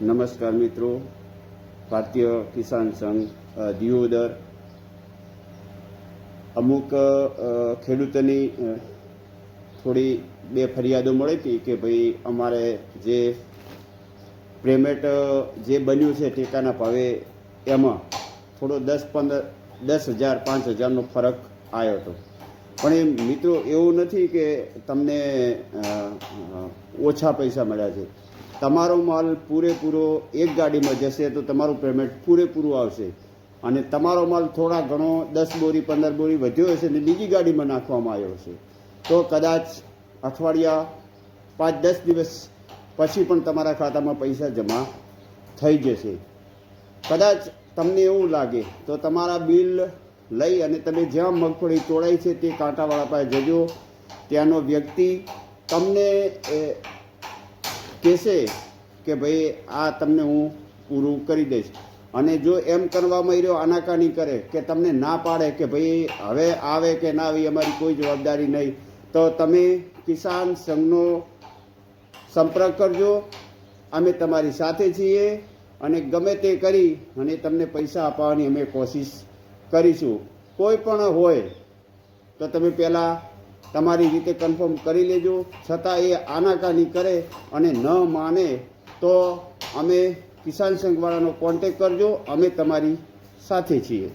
નમસ્કાર મિત્રો. ભારતીય કિસાન સંઘ દિયોદર. અમુક ખેડૂતોની થોડી બે ફરિયાદો મળી હતી કે ભાઈ અમારે જે પેમેન્ટ જે બન્યું છે ટેકાના ભાવે, એમાં થોડો દસ પંદર, દસ હજાર, પાંચ હજારનો ફરક આવ્યો હતો. પણ એ મિત્રો એવું નથી કે તમને ઓછા પૈસા મળ્યા છે. તમારો માલ પૂરેપૂરો એક ગાડીમાં જશે તો તમારું પેમેન્ટ પૂરેપૂરું આવશે. અને તમારો માલ થોડા ઘણો દસ બોરી, પંદર બોરી વધ્યો હશે ને બીજી ગાડીમાં નાખવામાં આવ્યો હશે. તો કદાચ અઠવાડિયા પાંચ, દસ દિવસ પછી પણ તમારા ખાતામાં પૈસા જમા થઈ જશે. કદાચ તમને એવું લાગે તો તમારા બિલ લઈ અને તમે જ્યાં મગફળી તોડાઈ છે તે કાંટાવાળા પાસે જજો. ત્યાંનો વ્યક્તિ તમને કહેશે કે ભાઈ આ તમને હું પૂરું કરી દઈશ. અને જો એમ કરવામાં રહ્યો આનાકાની કરે કે તમને ના પાડે કે ભાઈ હવે આવે કે ના આવે અમારી કોઈ જવાબદારી નહીં, તો તમે કિસાન સંઘનો સંપર્ક કરજો. અમે તમારી સાથે છીએ અને ગમે તે કરી અને તમને પૈસા અપાવવાની અમે કોશિશ કરીશું. કોઈ પણ હોય, તો તમે પહેલાં તમારી રીતે કન્ફર્મ કરી લેજો. છતાં એ આનાકાની કરે અને ન માને તો અમે કિસાન સંઘવાળાનો કોન્ટેક કરજો. અમે તમારી સાથે છીએ.